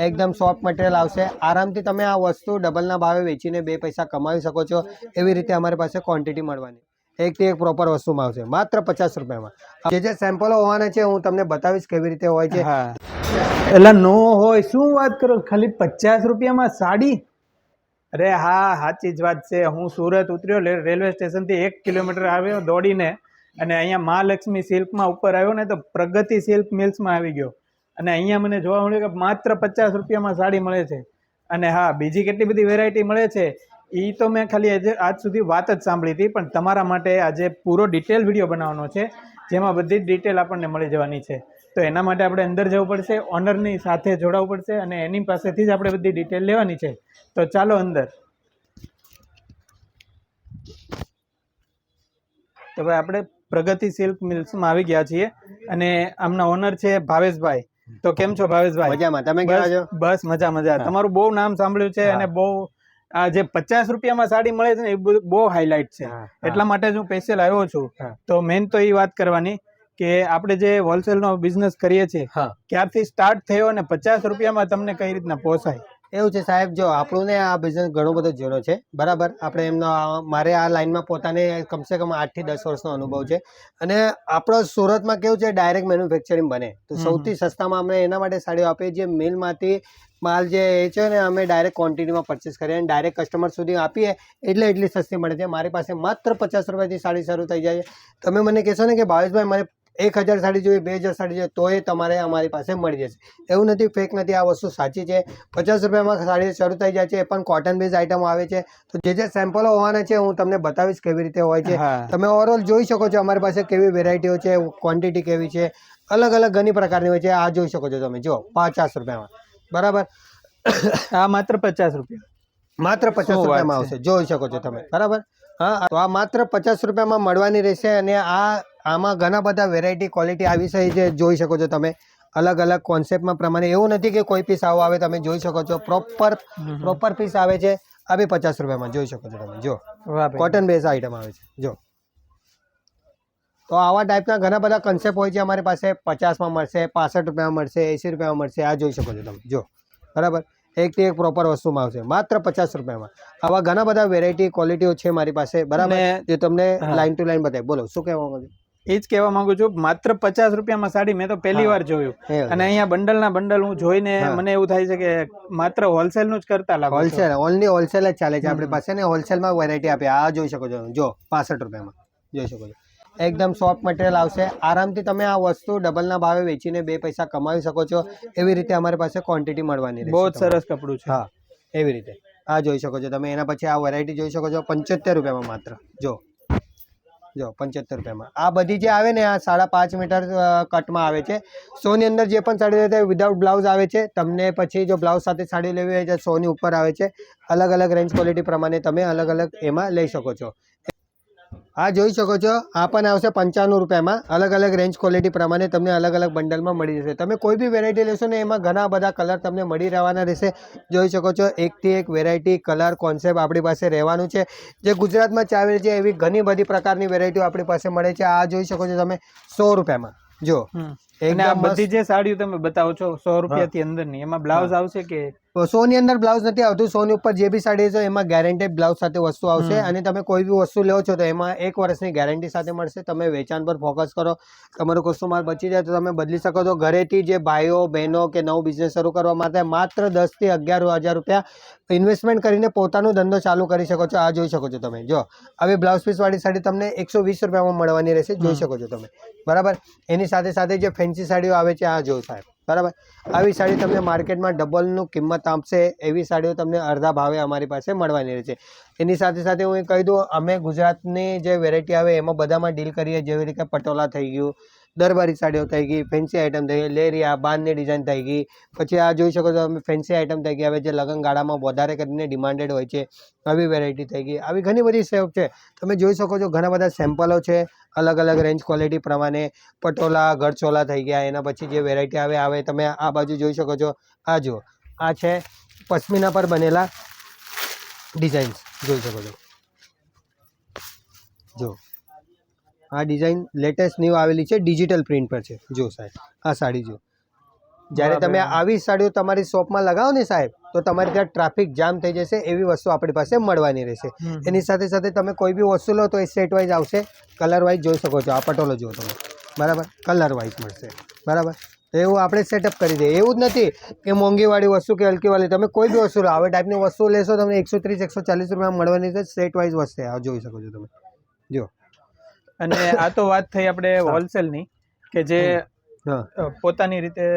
એકદમ soft material આવશે. આરામથી તમે આ વસ્તુ ડબલના ભાવે વેચીને બે પૈસા કમાવી શકો છો. એવી રીતે અમારી પાસે ક્વોન્ટિટી મળવાની. એકથી એક પ્રોપર વસ્તુમાં આવશે. માત્ર પચાસ રૂપિયામાં. જે જે સેમ્પલો હોવાના છે, હું તમને બતાવીશ કેવી રીતે હોય છે. એટલે નો હોય, શું વાત કરો? ખાલી પચાસ રૂપિયામાં સાડી? અરે હા, સાચી જ વાત છે. હું સુરત ઉતર્યો રેલવે સ્ટેશનથી એક કિલોમીટર આવ્યો દોડીને. અને અહીંયા મહાલક્ષ્મી સિલ્કમાં ઉપર આવ્યો ને, તો પ્રગતિ સિલ્ક મિલ્સમાં આવી ગયો. અને અહીંયા મને જોવા મળ્યું કે માત્ર પચાસ રૂપિયામાં સાડી મળે છે. અને હા, બીજી કેટલી બધી વેરાયટી મળે છે એ તો મેં ખાલી આજે, આજ સુધી વાત જ સાંભળી હતી, પણ તમારા માટે આજે પૂરો ડિટેલ વીડિયો બનાવવાનો છે, જેમાં બધી જ ડિટેલ આપણને મળી જવાની છે. તો એના માટે આપણે અંદર જવું પડશે ઓનરની સાથે જોડાવવું પડશે, અને એની પાસેથી જ આપણે બધી ડિટેલ લેવાની છે. તો ચાલો અંદર. તો ભાઈ આપણે પ્રગતિ સિલ્ક મિલ્સમાં આવી ગયા છીએ, અને આમના ઓનર છે ભાવેશભાઈ. તો કેમ છો ભાવેશભાઈ? મજામાં. તમે કેવા છો? બસ મજા મજા તમારું બહુ નામ સાંભળ્યું છે અને બહુ આ જે પચાસ રૂપિયામાં સાડી મળે છે ને એ બહુ હાઇલાઇટ છે. એટલા માટે જ હું સ્પેશિયલ આવ્યો છું. તો મેન તો એ વાત કરવાની કે આપણે જે હોલસેલનો બિઝનેસ કરીએ છીએ ક્યારથી સ્ટાર્ટ થયો અને પચાસ રૂપિયામાં તમને કઈ રીતના પોસાય? એવું છે સાહેબ જો આપણું ને આ બિઝનેસ ઘણો બધો જૂનો છે બરાબર? આપણે એમનો મારે આ લાઈનમાં પોતાને કમસે કમ આઠથી દસ વર્ષનો અનુભવ છે. અને આપણો સુરતમાં કેવું છે ડાયરેક્ટ મેન્યુફેક્ચરિંગ બને. તો સૌથી સસ્તામાં અમે એના માટે સાડીઓ આપીએ જે મિલમાંથી માલ જે એ છે ને અમે ડાયરેક્ટ ક્વોન્ટિટીમાં પરચેસ કરીએ અને ડાયરેક્ટ કસ્ટમર સુધી આપીએ એટલે એટલી સસ્તી મળે છે. મારી પાસે માત્ર પચાસ રૂપિયાથી સાડી શરૂ થઈ જાય છે. તમે મને કહેશો ને કે ભાવેશભાઈ મને એક હજાર સાડી જોઈએ બે હજાર સાડી જોઈએ તો એ તમારે અમારી પાસે મળી જશે. એવું નથી ફેક નથી આ વસ્તુ સાચી છે. પચાસ રૂપિયામાં સાડી શરૂ થઈ જાય છે એ પણ કોટન બેઝ આઇટમ આવે છે. તો જે જે સેમ્પલો હોવાના છે હું તમને બતાવીશ કેવી રીતે હોય છે. તમે ઓવરઓલ જોઈ શકો છો અમારી પાસે કેવી વેરાયટીઓ છે ક્વોન્ટિટી કેવી છે. અલગ અલગ ઘણી પ્રકારની હોય છે આ જોઈ શકો છો તમે. જો પચાસ રૂપિયામાં. બરાબર? આ માત્ર પચાસ રૂપિયા. માત્ર પચાસ રૂપિયામાં આવશે. જોઈ શકો છો તમે. બરાબર? હા તો આ માત્ર પચાસ રૂપિયામાં મળવાની રહેશે અને આ આમાં ઘણા બધા વેરાયટી ક્વોલિટી આવી છે જે જોઈ શકો છો તમે. અલગ અલગ કોન્સેપ્ટમાં પ્રમાણે એવું નથી કે કોઈ પીસ આવો આવે તમે જોઈ શકો છો. પ્રોપર પ્રોપર પીસ આવે છે. આ બી પચાસ રૂપિયામાં જોઈ શકો છો તમે. જો. કોટન બેઝ આઇટમ આવે છે. જો. તો આવા ટાઈપના ઘણા બધા કન્સેપ્ટ હોય છે અમારી પાસે. પચાસમાં મળશે પાસઠ રૂપિયામાં મળશે એંસી રૂપિયામાં મળશે આ જોઈ શકો છો તમે. જો. બરાબર? એકથી એક પ્રોપર વસ્તુમાં આવશે. માત્ર પચાસ રૂપિયામાં. આવા ઘણા બધા વેરાયટી ક્વોલિટીઓ છે મારી પાસે. બરાબર? જે તમને. લાઈન ટુ લાઈન બતાવી બોલો શું કહેવા માંગુ છો? એ જ કહેવા માંગુ છું માત્ર પચાસ રૂપિયામાં સાડી મેં તો પહેલી વાર જોયું. અને અહીંયા બંડલના બંડલ હું જોઈને મને એવું થાય છે કે માત્ર હોલસેલનું જ કરતા લાગે. હોલસેલ ઓનલી હોલસેલ જ ચાલે છે. આપણી પાસે ને હોલસેલમાં વેરાયટી આપી. આ જોઈ શકો છો. જો પાસઠ રૂપિયામાં. જોઈ શકો છો. એકદમ સોફ્ટ મટીરિયલ આવશે. આરામથી તમે આ વસ્તુ ડબલના ભાવે વેચીને બે પૈસા કમાવી શકો છો. એવી રીતે અમારી પાસે ક્વોન્ટિટી મળવાની બહુ જ સરસ કપડું છે. હા એવી રીતે. આ જોઈ શકો છો તમે. એના પછી આ વેરાયટી જોઈ શકો છો. પંચોતેર રૂપિયામાં માત્ર. જો જો પંચોતેર રૂપિયામાં. આ બધી જે આવે ને, આ સાડા પાંચ મીટર કટમાં આવે છે. સોની અંદર જે પણ સાડી લેતા વિધાઉટ બ્લાઉઝ આવે છે. તમને પછી જો બ્લાઉઝ સાથે સાડી લેવી હોય તો સોની ઉપર આવે છે અલગ અલગ રેન્જ ક્વોલિટી પ્રમાણે તમે અલગ અલગ એમાં લઈ શકો છો. આ જોઈ શકો છો. આ પણ આવશે પંચાણું રૂપિયામાં. અલગ અલગ રેન્જ ક્વોલિટી પ્રમાણે તમને અલગ અલગ બંડલમાં મળી જશે. તમે કોઈ બી વેરાયટી લેશો ને એમાં ઘણા બધા કલર તમને મળી રહેવાના રહેશે. જોઈ શકો છો એકથી એક વેરાયટી કલર કોન્સેપ્ટ આપણી પાસે રહેવાનું છે. જે ગુજરાતમાં ચાલે છે એવી ઘણી બધી પ્રકારની વેરાયટીઓ આપણી પાસે મળે છે. આ જોઈ શકો છો તમે સો રૂપિયામાં. જો. બધી જે સાડીઓ તમે બતાવો છો સો રૂપિયા થી અંદર એમાં બ્લાઉઝ આવશે કે સોની અંદર બ્લાઉઝ નથી આવતું. સોની ઉપર જે બી સાડી છે એમાં ગેરંટેડ બ્લાઉઝ સાથે વસ્તુ આવશે. અને તમે કોઈ બી વસ્તુ લો છો તો એમાં એક વર્ષની ગેરંટી સાથે મળશે. તમે વેચાણ પર ફોકસ કરો. તમારો માલ બચી જાય તો તમે બદલી શકો છો. ઘરેથી જે ભાઈઓ બહેનો કે નવો બિઝનેસ શરૂ કરવા માટે માત્ર દસથી અગિયાર હજાર રૂપિયા ઇન્વેસ્ટમેન્ટ કરીને પોતાનો ધંધો ચાલુ કરી શકો છો. આ જોઈ શકો છો તમે. જો હવે બ્લાઉઝ પીસવાળી સાડી તમને એકસો વીસ રૂપિયામાં મળવાની રહેશે. જોઈ શકો છો તમે. બરાબર? એની સાથે સાથે જે ફેન્સી સાડીઓ આવે છે આ જો સાહેબ. બરાબર? આવી સાડી તમને માર્કેટમાં ડબલનું કિંમત આપશે, એવી સાડીઓ તમને અડધા ભાવે અમારી પાસે મળવાની રહેશે. એની સાથે સાથે હું એ કહી દઉં, અમે ગુજરાતની જે વેરાયટી આવે એમાં બધામાં ડીલ કરીએ, જેવી રીતે પટોલા થઈ ગયું, દરબારી સાડીઓ થઈ ગઈ ફેન્સી આઇટમ થઈ ગઈ, લેરિયા, બાંધની ડિઝાઇન થઈ ગઈ. પછી આ જોઈ શકો છો તમે ફેન્સી આઇટમ થઈ ગઈ, હવે જે લગનગાળામાં વધારે કરીને ડિમાન્ડેડ હોય છે, આવી વેરાયટી થઈ ગઈ. આવી ઘણી બધી સેવ છે. તમે જોઈ શકો છો ઘણા બધા સેમ્પલો છે. અલગ અલગ રેન્જ ક્વોલિટી પ્રમાણે પટોલા ગળચોલા થઈ ગયા, એના પછી જે વેરાયટી આવે આવે, તમે આ બાજુ જોઈ શકો છો. આ જુઓ, આ છે પશ્મિના પર બનેલા ડિઝાઇન્સ જોઈ શકો છો. જો આ ડિઝાઇન લેટેસ્ટ ન્યૂ આવેલી છે ડિજિટલ પ્રિન્ટ પર છે. જો સાહેબ, આ સાડી જો જ્યારે તમે આવી સાડીઓ તમારી શોપમાં લગાવો ને સાહેબ તો તમારે ત્યાં ટ્રાફિક જામ થઈ જશે એવી વસ્તુ આપણી પાસે મળવાની રહેશે. એની સાથે સાથે તમે કોઈ બી વસ્તુ લો તો એ સેટ વાઇઝ આવશે. કલર વાઇઝ જોઈ શકો છો. આ પટોલો જુઓ તમે. બરાબર? કલર વાઇઝ મળશે. બરાબર? તો એવું આપણે સેટઅપ કરી દઈએ. એવું જ નથી કે મોંઘીવાળી વસ્તુ કે હલકીવાળી. તમે કોઈ બી વસ્તુ લો. આવી ટાઈપની વસ્તુ લેશો તમને એકસો ત્રીસ એકસો ચાલીસ રૂપિયામાં મળવાની છે. સેટ વાઇઝ વસ્તુ આ જોઈ શકો છો તમે. જો અને આ તો વાત થઈ આપણે હોલસેલની કે જે પોતાની રીતે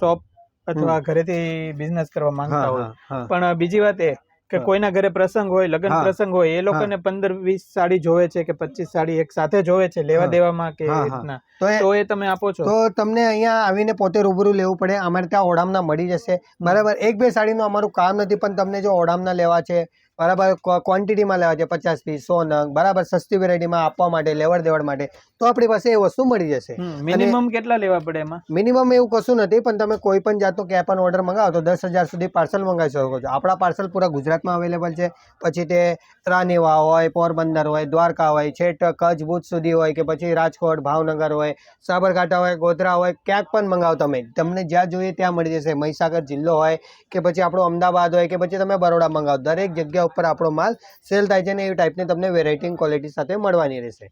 શોપ અથવા ઘરેથી બિઝનેસ કરવા માંગતા હોય. પણ બીજી વાત એ કે કોઈના ઘરે પ્રસંગ હોય લગ્ન પ્રસંગ હોય એ લોકોને પંદર વીસ સાડી જોવે છે કે પચીસ સાડી એક સાથે જોવે છે લેવા દેવામાં કે. રીતના. તો એ તો એ તમે આપો છો. તો તમને અહીંયા આવીને પોતે રૂબરૂ લેવું પડે. અમારે ત્યાં ઓડામના મળી જશે. બરાબર. એક બે સાડીનું અમારું કામ નથી પણ તમને જો ઓડામના લેવા છે બરાબર ક્વોન્ટિટીમાં લેવા છે પચાસ પીસ સો નંગ બરાબર સસ્તી વેરાયટીમાં આપવા માટે લેવડ દેવડ માટે તો આપણી પાસે એ વસ્તુ મળી જશે. મિનિમમ કેટલા લેવા પડે એમાં? મિનિમમ એવું કશું નથી પણ તમે કોઈ પણ જાતનો ક્યાં પણ ઓર્ડર મંગાવો તો દસ હજાર સુધી પાર્સલ મંગાવી શકો છો. આપણા પાર્સલ પૂરા ગુજરાતમાં અવેલેબલ છે. પછી તે રાનીવા હોય પોરબંદર હોય દ્વારકા હોય છેટ કચ્છ ભુજ સુધી હોય કે પછી રાજકોટ ભાવનગર હોય સાબરકાંઠા હોય ગોધરા હોય ક્યાંક પણ મંગાવો તમે. તમને જ્યાં જોઈએ ત્યાં મળી જશે. મહીસાગર જિલ્લો હોય કે પછી આપણો અમદાવાદ હોય કે પછી તમે બરોડા મંગાવો. દરેક જગ્યા ઉપર આપણો માલ સેલ થાય છે ને એવી ટાઈપની તમને વેરાયટી ક્વોલિટી સાથે મળવાની રહેશે.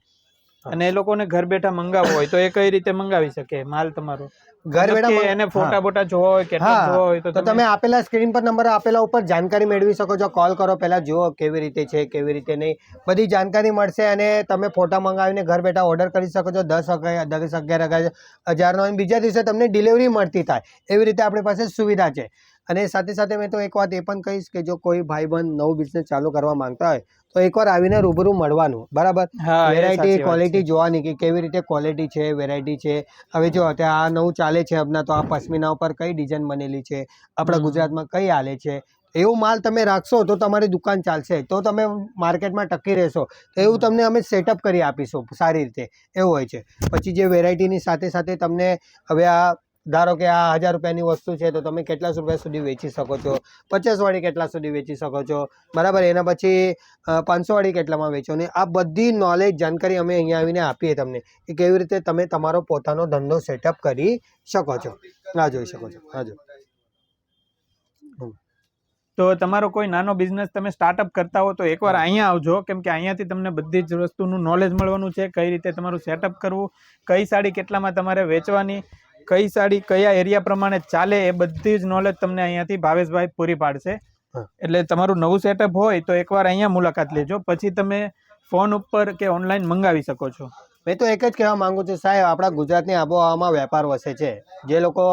અને એ લોકોને ઘર બેઠા મંગાવવો હોય તો એ કઈ રીતે મંગાવી શકે માલ તમારો? ઘર બેઠા એને ફોટા બોટા જોવા હોય કેટલા જોવા હોય તો તમે આપેલા સ્ક્રીન પર નંબર આપેલા ઉપર જાણકારી મેળવી શકો છો કોલ કરો પહેલા જુઓ કેવી રીતે છે કેવી રીતે નહીં. બધી જાણકારી મળશે અને તમે ફોટા મંગાવીને ઘર બેઠા ઓર્ડર કરી શકો છો દસ દસ અગિયાર અગિયાર હજારનો. અને બીજા દિવસે તમને ડિલિવરી મળતી થાય. એવી રીતે આપણી પાસે સુવિધા છે. અને સાથે સાથે મેં તો એક વાત એ પણ કહીશ કે જો કોઈ ભાઈબંધ નવો બિઝનેસ ચાલુ કરવા માંગતા હોય તો એકવાર આવીને રૂબરૂ મળવાનું બરાબર? વેરાયટી ક્વોલિટી જોવાની કે કેવી રીતે ક્વોલિટી છે વેરાયટી છે. હવે જો અત્યારે આ નવું ચાલે છે હમણાં તો આ પશ્મિના ઉપર કઈ ડિઝાઇન બનેલી છે? આપણા ગુજરાતમાં કઈ હાલે છે? એવું માલ તમે રાખશો તો તમારી દુકાન ચાલશે તો તમે માર્કેટમાં ટકી રહેશો. તો એવું તમને અમે સેટઅપ કરી આપીશું સારી રીતે. એવું હોય છે. પછી જે વેરાયટીની સાથે સાથે તમને હવે આ ધારો કે આ હજાર રૂપિયાની વસ્તુ છે તો તમે કેટલા રૂપિયા સુધી વેચી શકો છો? પચાસવાળી કેટલા સુધી વેચી શકો છો? બરાબર એના પછી પાંચસોવાળી કેટલામાં વેચો? ને આ બધી નોલેજ જાણકારી અમે અહીંયા આવીને આપીએ તમને કે કેવી રીતે તમે તમારો પોતાનો ધંધો સેટઅપ કરી શકો છો. આ જોઈ શકો છો. હા જો. તો તમારો કોઈ નાનો બિઝનેસ તમે સ્ટાર્ટઅપ કરતા હો તો એકવાર અહીંયા આવજો. કેમ કે અહીંયાથી તમને બધી જ વસ્તુનું નોલેજ મળવાનું છે કઈ રીતે તમારું સેટઅપ કરવું કઈ સાડી કેટલામાં તમારે વેચવાની કઈ સાડી કયા એરિયા પ્રમાણે ચાલે એ બધી જ નોલેજ તમને અહીંયાથી ભાવેશભાઈ પૂરી પાડશે. એટલે તમારું નવું સેટઅપ હોય તો એકવાર અહીંયા મુલાકાત લેજો. પછી તમે ફોન ઉપર કે ઓનલાઈન મંગાવી શકો છો. મેં તો એક જ કહેવા માંગુ છું સાહેબ આપણા ગુજરાતની આબોહવામાં વેપાર વસે છે. જે લોકો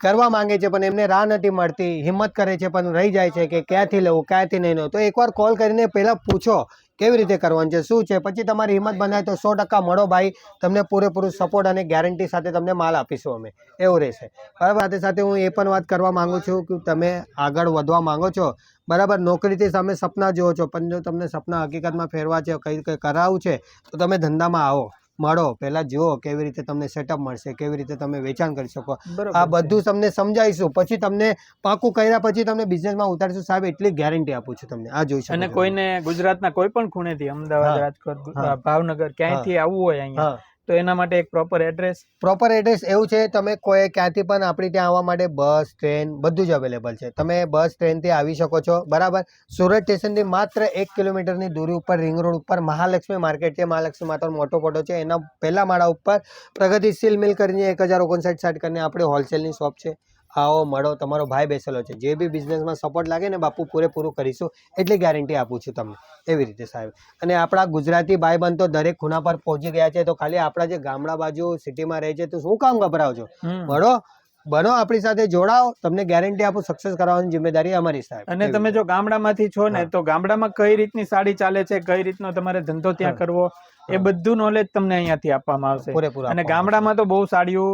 કરવા માંગે છે પણ એમને રાહ નથી મળતી હિંમત કરે છે પણ રહી જાય છે કે ક્યાંથી લેવું ક્યાંથી નહીં લેવું. તો એકવાર કોલ કરીને પહેલાં પૂછો કેવી રીતે કરવાનું છે? શું છે? પછી તમારી હિંમત બનાવે તો સો ટકા મળો ભાઈ. તમને પૂરેપૂરું સપોર્ટ અને ગેરંટી સાથે તમને માલ આપીશું અમે. એવું રહેશે. બરાબર? સાથે સાથે હું એ પણ વાત કરવા માંગુ છું કે તમે આગળ વધવા માંગો છો. બરાબર? નોકરીથી સામે સપના જુઓ છો. પણ જો તમને સપના હકીકતમાં ફેરવા છે, કંઈ કંઈ કરાવવું છે, તો તમે ધંધામાં આવો. મળો પહેલાં જુઓ કેવી રીતે તમને સેટઅપ મળશે કેવી રીતે તમે વેચાણ કરી શકો. આ બધું તમને સમજાવીશું. પછી તમને પાકું કર્યા પછી તમને બિઝનેસમાં ઉતારીશું. સાહેબ એટલી ગેરંટી આપું છું તમને. આ જોઈ શકો અને. કોઈને ગુજરાતના કોઈ પણ ખૂણેથી અમદાવાદ. રાજકોટ. ભાવનગર ક્યાંયથી આવવું હોય અહીંયા તો એના માટે એક પ્રોપર એડ્રેસ પ્રોપર એડ્રેસ એવું છે, તમે કોઈ ક્યાંથી પણ આપણી ત્યાં આવવા માટે બસ, ટ્રેન બધું જ અવેલેબલ છે. તમે બસ, ટ્રેનથી આવી શકો છો. બરાબર? સુરત સ્ટેશનથી માત્ર એક કિલોમીટરની દૂરી ઉપર, રિંગ રોડ ઉપર, મહાલક્ષ્મી માર્કેટ છે. મહાલક્ષ્મી માતાનો મોટો ફોટો છે. એના પહેલા માળા ઉપર પ્રગતિશીલ મિલ કરીને એક હજાર ઓગણસાઠ સાઠ કરીને આપણી હોલસેલની શોપ છે. આવો મળો તમારો ભાઈ બેસેલો છે. જે બી બિઝનેસમાં સપોર્ટ લાગે ને બાપુ પૂરેપૂરું કરીશું એટલી ગેરંટી આપું છું તમને. એવી રીતે સાહેબ. અને આપણા ગુજરાતી ભાઈબંધ તો દરેક ખૂણા પર પહોંચી ગયા છે તો ખાલી આપણા જે ગામડા બાજુ સિટીમાં રહે છે તો શું કામ ગભરાવ છો મળો બનો આપણી સાથે જોડાઓ. તમને ગેરંટી આપું સક્સેસ કરવાની જિમ્મેદારી અમારી સાહેબ. અને તમે. જો ગામડામાંથી છો ને તો ગામડામાં કઈ રીતની સાડી ચાલે છે કઈ રીતનો તમારે ધંધો ત્યાં કરવો એ. બધું નોલેજ તમને અહીંયાથી આપવામાં આવશે. પૂરેપૂરું અને ગામડામાં તો બહુ સાડીઓ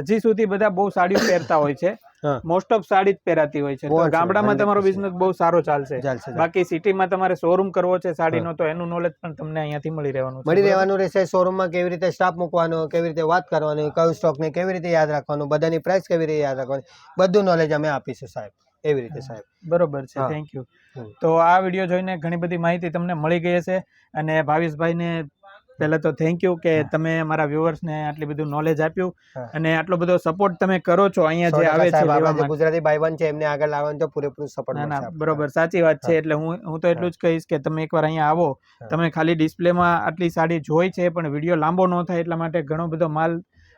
હજી સુધી બધા બહુ સાડીઓ પહેરતા હોય છે. મોસ્ટ ઓફ સાડી જ પહેરાતી હોય છે. તો ગામડામાં તમારો બિઝનેસ બહુ સારો ચાલશે. બાકી સિટીમાં તમારે શોરૂમ કરવો છે સાડીનો તો એનું નોલેજ પણ તમને અહીંયાથી મળી રહેવાનું મળી રહેવાનું રહેશે શોરૂમમાં કેવી રીતે સ્ટાફ મૂકવાનો કેવી રીતે વાત કરવાની કયું સ્ટોકને કેવી રીતે યાદ રાખવાનું બધાની પ્રાઇસ કેવી રીતે યાદ રાખવાની બધું નોલેજ અમે આપીશું સાહેબ. એવી રીતે સાહેબ. બરોબર છે થેન્ક યુ તો આ વીડિયો જોઈને ઘણી બધી માહિતી તમને મળી ગઈ હશે અને ભાવેશભાઈને પહેલા તો થેન્ક યુ કે તમે અમારા વ્યુઅર્સને આટલી બધું નોલેજ આપ્યું અને આટલો બધો સપોર્ટ તમે કરો છો અહીંયા જે આવે છે ગુજરાતી ભાઈબંધ છે એમને આગળ લાવવાનું તો પૂરેપૂરું સપોર્ટ ના ના બરોબર સાચી વાત છે એટલે હું હું તો એટલું જ કહીશ કે તમે એકવાર અહીંયા આવો તમે ખાલી ડિસ્પ્લેમાં આટલી સાડી જોઈ છે પણ વીડિયો લાંબો ન થાય એટલા માટે ઘણો બધો માલ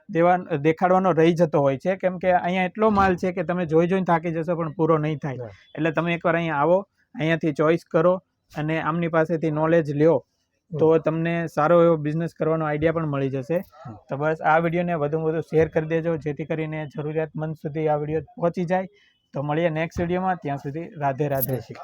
દેવા દેખાડવાનો રહી જતો હોય છે કેમ કે અહીંયા એટલો માલ છે કે તમે જોઈ જોઈને થાકી જશો પણ પૂરો નહીં થાય. એટલે તમે એકવાર અહીંયા આવો અહીંયાથી ચોઈસ કરો અને આમની પાસેથી નોલેજ લ્યો. તો તમને સારો એવો બિઝનેસ કરવાનો આઈડિયા પણ મળી જશે. તો બસ આ વિડીયોને વધુમાં વધુ શેર કરી દેજો જેથી કરીને જરૂરિયાતમંદ સુધી આ વીડિયો પહોંચી જાય. તો મળીએ નેક્સ્ટ વિડીયોમાં ત્યાં સુધી રાધે રાધે. શ્રી